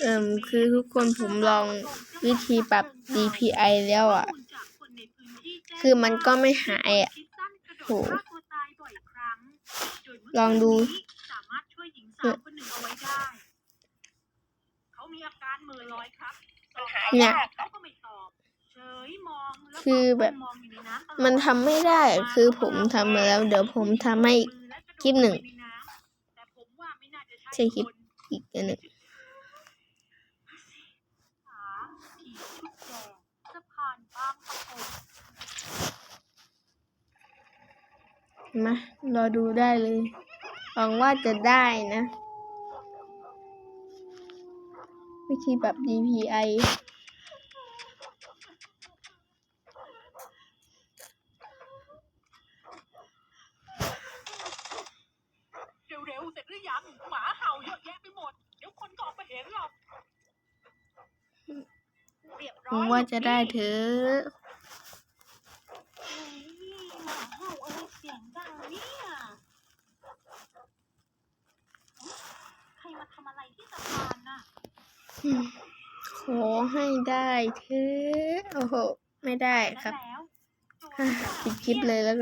เอิ่มคือทุกคนผมลองวิธีปรับ DPI แล้วอะข้อมูลจากคนในพื้นที่แจ้งคือมันก็ไม่หายอะคิดสั้นกระโดโหดฆ่าตัวตายบ่อยครั้งโดยเมื่ลองดูคืนนี้สามารถช่วยหญิงสาวคนหนึ่งเอาไว้ได้เขามีอาการเหมือลอยครับสอบถามเนี่ยเขาก็ไม่ตอบเฉยมองแล้วก็คือแบบมองอยู่ในน้ำตลอดมันทำไม่ได้อะคือผมทำมาแล้ว เดี๋ยวผมทำให้อีกคลิปหนึ่งแต่ผมว่าไม่น่าจะใช่คลิปคนอีกอันหนึ่ง สามผีชุดแดงสะพานบางปะกงมารอดูได้เลย หวังว่าจะได้นะ วิธีปรับ DPI เร็วๆเสร็จหรือยัง หมาเห่าเยอะแยะไปหมด เดี๋ยวคนก็ออกมาเห็น หรอกเรียบหร้วัองยว่าจะได้เถอะเฮ้ยหมาเห่าอะไรเสียงดังเนี่ยใครมาทำอะไรที่สะพานน่ะขอให้ได้เถอะโอ้โห ไม่ได้ครับแล้วอะปิดคลิปเลยแล้วกัน